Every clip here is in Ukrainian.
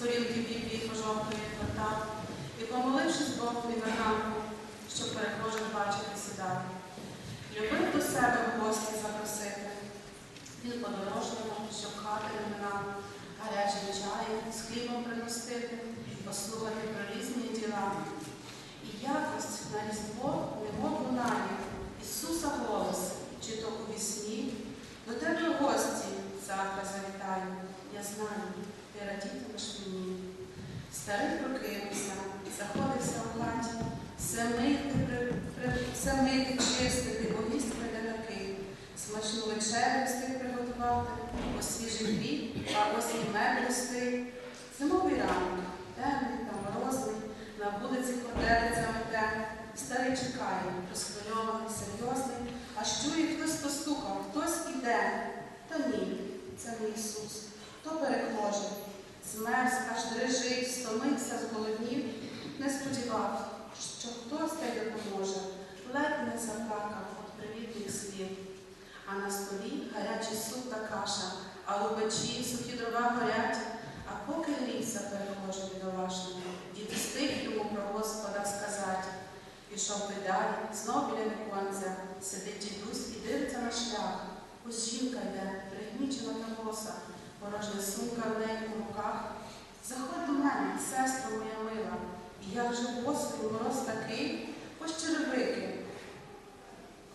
сторінки Біблії пожовтої гортав, і помолившись Богові на ранку, щоб перехожих бачив і сідав. Любив до себе в гості запросити. Він подорожнього, щоб хати не минав, гарячим чаєм з хлібом пригостити, послухати про різні діла. І якось на різдво немов лунає Ісуса голос, чи то у вісні, до тебе в гості завтра завітаю. Я знаю, ти радітимеш мені. Старий прокинувся, заходився в хаті, все мити, все мити, чистити, бо гість прийде. Смачну вечерю встиг приготувати, бо свіжий хліб, а ось і меблі стоїть. Зимовий ранок, темний та морозний, на вулиці ходилиця мете. Старий чекає, розхвильований, серйозний, аж чує, хтось постукав, хтось іде. Та ні, це не Ісус, то перехожий. Змерз, аж дрижить, стомився, зголоднів, не сподівав, що хтось й допоможе. Ледь не заплакав від привітних слів. А на столі гарячий суп та каша, а у печі сухі дрова горять. А поки грівся перехожий бідолашний, дід встиг йому про Господа сказати. Пішов би далі, знов біля віконця, сидить дідусь і дивиться на шлях. Ось жінка йде, пригнічена порожня сумка в неї у руках. Заходь до мене, сестро моя мила, і як же босий мороз такий, ось черевики,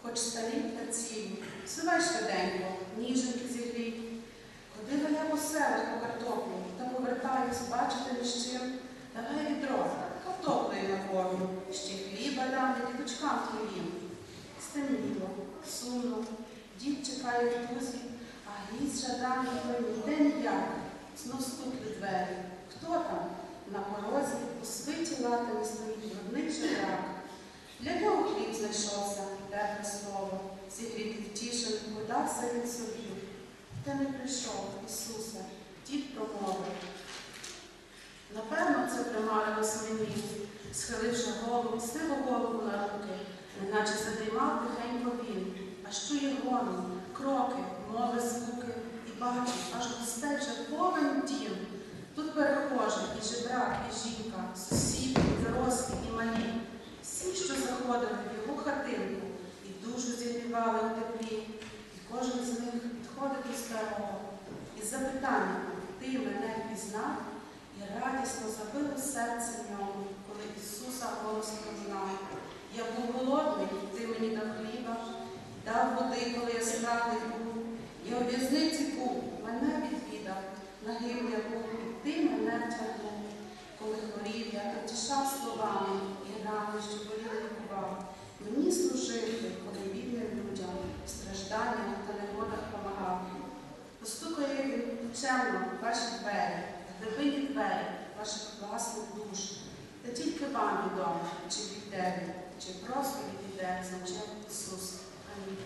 хоч старі та цілі, сувай швиденько, ніженьки зігрій. Ходила я по селах по картоплю, та повертаюсь, бачити між. Давай відро, картоплею накормлю, ще хліба дам і діточкам твоїм. Стемніло, сумно, дід чекає в дузі, а гість жаданий ніде ніяк. Знов стукли двері. Хто там? На порозі у свиті латами стоїть брудний жебрак. Для нього хліб знайшовся, тепле слово, зігріти втішений, подався він собі. Та не прийшов, Ісусе, дід промовив. Напевно, це примарилось мені, схиливши голову, сиву голову на руки, неначе задрімав тихенько він, аж чує гомін, кроки, мови, і жебрак, і жінка, сусіди, і дорослі, і малі. Всі, що заходили в його хатинку, і душу зігрівали у теплі, і кожен з них підходить до старого із запитанням, ти мене впізнав? І радісно забило серце в ньому, коли Ісуса голос прознав. Я був голодний, ти мені дав хліба, дав води, коли я спраглий був. Я у в'язниці був, мене відвідав, нагим я був, і ти мене втягнув. Коли хворів, я потішав словами, і рани, що боліли лікував. Мені служити, коли бідним людям в та негодах помагав. Постукає він чемно ваші двері, глибині двері ваших власних душ. Та тільки вам відомо, чи піде чи просто відійде, значив Ісус. Амінь.